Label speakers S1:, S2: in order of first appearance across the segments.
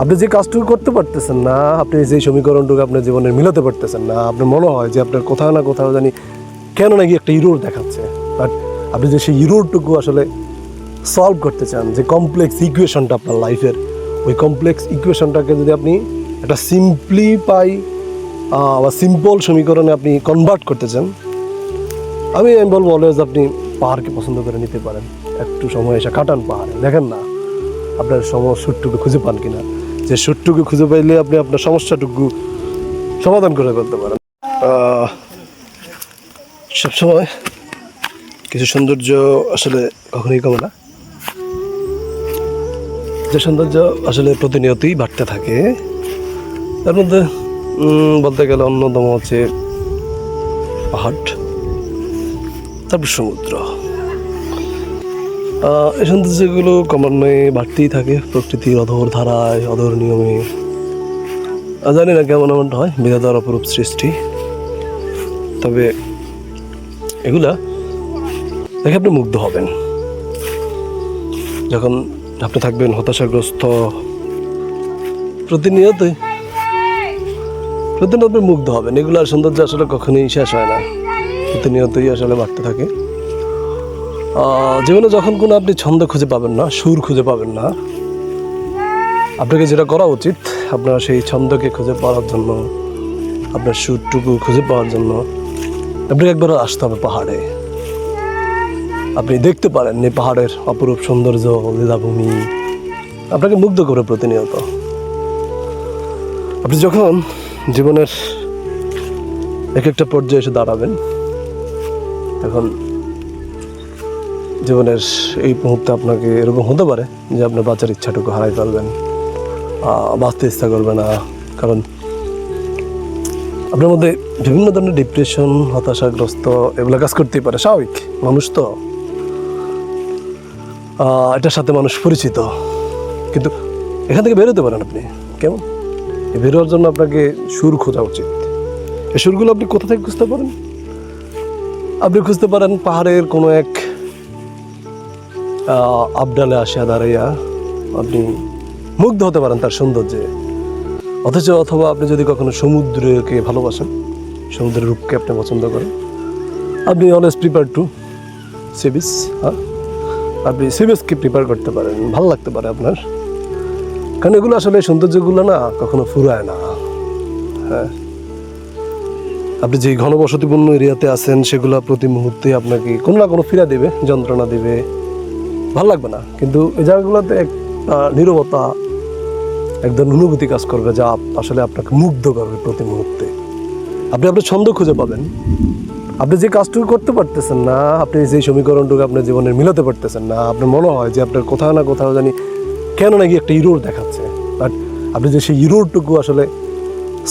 S1: আপনি যে কাজটুকু করতে পারতেছেন না, আপনি যে সমীকরণটুকু আপনার জীবনে মিলাতে পারতেছেন না, আপনার মনে হয় যে আপনার কোথাও না কোথাও জানি কেন নাকি একটা ইরোর দেখাচ্ছে। বাট আপনি যে সেই ইরোরটুকু আসলে সলভ করতে চান, যে কমপ্লেক্স ইকুয়েশনটা আপনার লাইফের ওই কমপ্লেক্স ইকুয়েশনটাকে যদি আপনি একটা সিম্পলিফাই বা সিম্পল সমীকরণে আপনি কনভার্ট করতে চান, আমি আমি বলব অলওয়েজ আপনি পাহাড়কে পছন্দ করে নিতে পারেন। একটু সময় এসে কাটান পাহাড়ে, দেখেন না আপনার সময় সুটটুকু খুঁজে পান কিনা। যে সুটটুকু খুঁজে পাইলে আপনি আপনার সমস্যাটুকু সমাধান করে ফেলতে পারেন। সবসময় কিছু সৌন্দর্য আসলে কখনোই কমে না। যে সৌন্দর্য আসলে প্রতিনিয়তই বাড়তে থাকে, তার মধ্যে বলতে গেলে অন্যতম হচ্ছে পাহাড়, তারপর সমুদ্র। এই সৌন্দর্যগুলো ক্রমান্বয়ে বাড়তেই থাকে প্রকৃতির অধর ধারায়, অধর নিয়মে। জানি না কেমন এমনটা হয় বিধাতার অপরূপ সৃষ্টি। তবে এগুলা দেখে আপনি মুগ্ধ হবেন। যখন আপনি থাকবেন হতাশাগ্রস্ত, প্রতিনিয়তই প্রতিনিয়ত আপনি মুগ্ধ হবেন। এগুলার সৌন্দর্য আসলে কখনোই শেষ হয় না। প্রতিনিয়তই আসলে বাড়তে থাকে। জীবনে যখন কোনো আপনি ছন্দ খুঁজে পাবেন না, সুর খুঁজে পাবেন না, আপনাকে যেটা করা উচিত, আপনার সেই ছন্দকে খুঁজে পাওয়ার জন্য, আপনার সুরটুকু খুঁজে পাওয়ার জন্য, আপনাকে একবার আসতে হবে পাহাড়ে। আপনি দেখতে পারেন এই পাহাড়ের অপরূপ সৌন্দর্য, লীলাভূমি, আপনাকে মুগ্ধ করে প্রতিনিয়ত। আপনি যখন জীবনের এক একটা পর্যায়ে এসে দাঁড়াবেন তখন জীবনের এই মুহূর্তে আপনাকে এরকম হতে পারে যে আপনার বাচ্চার ইচ্ছাটুকু হারাই ফেলবেন বাঁচতে ইচ্ছা করবে না। কারণ আপনার মধ্যে বিভিন্ন ধরনের ডিপ্রেশন হতাশাগ্রস্ত এগুলো কাজ করতেই পারে, স্বাভাবিক। মানুষ তো এটার সাথে মানুষ পরিচিত। কিন্তু এখান থেকে বেরোতে পারেন আপনি। কেমন? বেরোয়ার জন্য আপনাকে সুর খোঁজা উচিত। এই সুরগুলো আপনি কোথা থেকে খুঁজতে পারেন? আপনি খুঁজতে পারেন পাহাড়ের কোনো এক আবডালে আসিয়া দাঁড়াইয়া আপনি মুগ্ধ হতে পারেন তার সৌন্দর্যে। অথচ অথবা আপনি যদি কখনো সমুদ্রকে ভালোবাসেন, সমুদ্রের রূপকে আপনি পছন্দ করেন। আপনি অলওয়েজ প্রিপেয়ার টু সিবিস হ্যাঁ? আপনি সিবিএসকে প্রিপেয়ার করতে পারেন, ভালো লাগতে পারে আপনার। কারণ এগুলো আসলে সৌন্দর্যগুলো না কখনো ফুরায় না হ্যাঁ? আপনি যে ঘনবসতিপূর্ণ এরিয়াতে আছেন, সেগুলো প্রতি মুহূর্তে আপনাকে কোনো না কোনো ফিরা দেবে, যন্ত্রণা দেবে। ভালো লাগবে না। কিন্তু এই জায়গাগুলোতে একটা নীরবতা, একদম অনুভূতি কাজ করবে যা আসলে আপনাকে মুগ্ধ করবে প্রতি মুহূর্তে। আপনি আপনার ছন্দ খুঁজে পাবেন। আপনি যে কাজটুকু করতে পারতেছেন না, আপনি যে সমীকরণটুকু আপনার জীবনে মিলাতে পারতেছেন না, আপনার মনে হয় যে আপনার কোথাও না কোথাও জানি কেন নাকি একটা ইরোর দেখাচ্ছে। বাট আপনি যে সেই ইরোরটুকু আসলে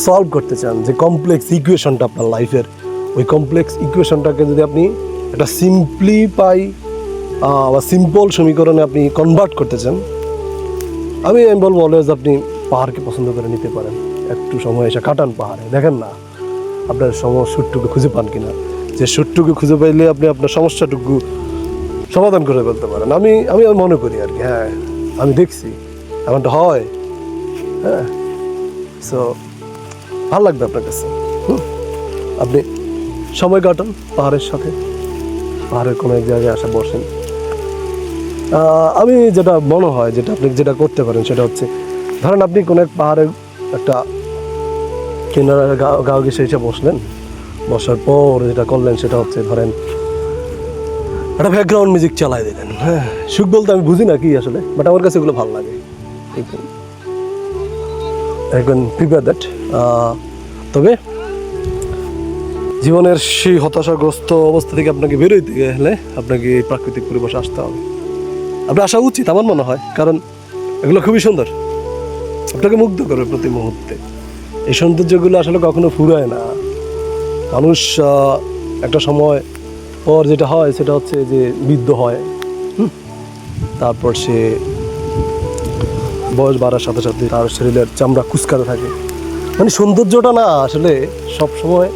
S1: সলভ করতে চান, যে কমপ্লেক্স ইকুয়েশনটা আপনার লাইফের ওই কমপ্লেক্স ইকুয়েশনটাকে যদি আপনি একটা সিম্পলিফাই বা সিম্পল সমীকরণে আপনি কনভার্ট করতে চান, আমি আমি বলব অলওয়েজ আপনি পাহাড়কে পছন্দ করে নিতে পারেন। একটু সময় এসে কাটান পাহাড়ে, দেখেন না আপনার সময় সুটটুকু খুঁজে পান কিনা। যে সুটটুকু খুঁজে পাইলে আপনি আপনার সমস্যাটুকু সমাধান করে ফেলতে পারেন। আমি আমি মনে করি আর কি হ্যাঁ আমি দেখছি, এমনটা হয় হ্যাঁ। সো ভালো লাগবে আপনার কাছে? আপনি সময় কাটান পাহাড়ের সাথে, পাহাড়ের কোনো এক জায়গায় আসা বসেন। আমি যেটা মনে হয়, যেটা আপনি যেটা করতে পারেন, সেটা হচ্ছে, ধরেন আপনি কোনো এক পাহাড়ের একটা কিনারা গাও ঘেসে এসে বসলেন। বসার পর যেটা করলেন, সেটা হচ্ছে, ধরেন একটা ব্যাকগ্রাউন্ড মিউজিক চালাই দিলেন। হ্যাঁ সুখ বলতে আমি বুঝি না কি আসলে বাট আমার কাছে এগুলো ভালো লাগে। এখন প্রিপেয়ার দ্যাট তবে জীবনের সেই হতাশাগ্রস্ত অবস্থা থেকে আপনাকে বেরোইতে গেলে আপনাকে এই প্রাকৃতিক পরিবেশে আসতে হবে। আপনার আসা উচিত আমার মনে হয়, কারণ এগুলো খুবই সুন্দর। আপনাকে মুগ্ধ করবে প্রতি মুহূর্তে। এই সৌন্দর্যগুলো আসলে কখনো ফুরায় না। মানুষ একটা সময় পর যেটা হয়, সেটা হচ্ছে যে বৃদ্ধ হয়? তারপর সে বয়স বাড়ার সাথে সাথে তার শরীরের চামড়া কুচকাতে থাকে। মানে সৌন্দর্যটা না, আসলে সব সময়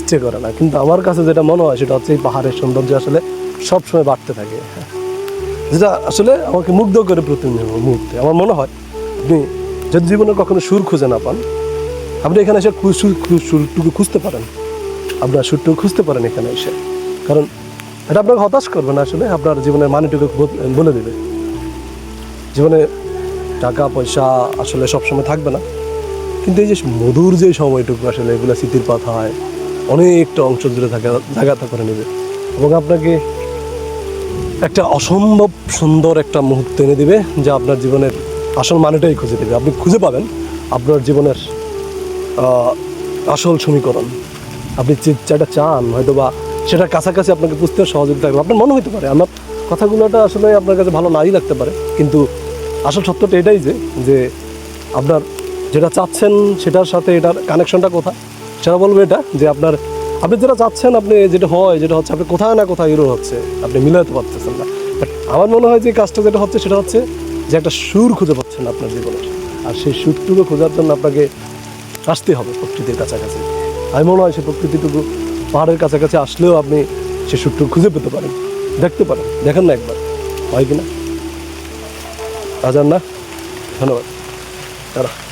S1: স্টে করে না। কিন্তু আমার কাছে যেটা মনে হয়, সেটা হচ্ছে এই পাহাড়ের সৌন্দর্য আসলে সব সময় বাড়তে থাকে। যেটা আসলে আমাকে মুগ্ধ করে প্রতি মুহূর্তে। আমার মনে হয়, আপনি যদি জীবনে কখনো সুর খুঁজে না পান, আপনি এখানে এসে সুর সুরটুকু খুঁজতে পারেন। আপনার সুরটুকু খুঁজতে পারেন এখানে এসে। কারণ এটা আপনাকে হতাশ করবে না আসলে, আপনার জীবনের মানেটুকু বলে দেবে। জীবনে টাকা, পয়সা আসলে সবসময় থাকবে না। কিন্তু এই যে মধুর যে সময়টুকু আসলে এগুলো স্মৃতির পাথায় অনেকটা অংশ জুড়ে থাকা জায়গাটা করে নেবে। এবং আপনাকে একটা অসম্ভব সুন্দর একটা মুহূর্ত এনে দিবে যা আপনার জীবনের আসল মানেটাই খুঁজে দেবে। আপনি খুঁজে পাবেন আপনার জীবনের আসল সমীকরণ। আপনি যেটা চান হয়তো বা সেটার কাছাকাছি আপনাকে বুঝতে সহযোগিতা করবে। আপনার মনে হতে পারে, আমার কথাগুলোটা আসলে আপনার কাছে ভালো নাই লাগতে পারে, কিন্তু আসল সত্যটা এটাই যে যে আপনার যেটা চাচ্ছেন সেটার সাথে এটার কানেকশনটা কোথায়? সেটা বলব এটা, যে আপনার আপনি যেটা চাচ্ছেন, আপনি যেটা হয়, যেটা হচ্ছে, আপনি কোথায় না কোথায় এরো হচ্ছে, আপনি মিলাতে পারতেছেন না। বাট আমার মনে হয় যে কাজটা যেটা হচ্ছে, সেটা হচ্ছে যে একটা সুর খুঁজে পাচ্ছেন আপনার জীবনে। আর সেই সুরটুকু খোঁজার জন্য আপনাকে আসতে হবে প্রকৃতির কাছাকাছি। আমি মনে হয় সেই প্রকৃতিটুকু পাহাড়ের কাছাকাছি আসলেও আপনি সে সুরটুকু খুঁজে পেতে পারেন। দেখতে পারেন, দেখেন না একবার। হয় কি না? আজান না? ধন্যবাদ। দাঁড়া।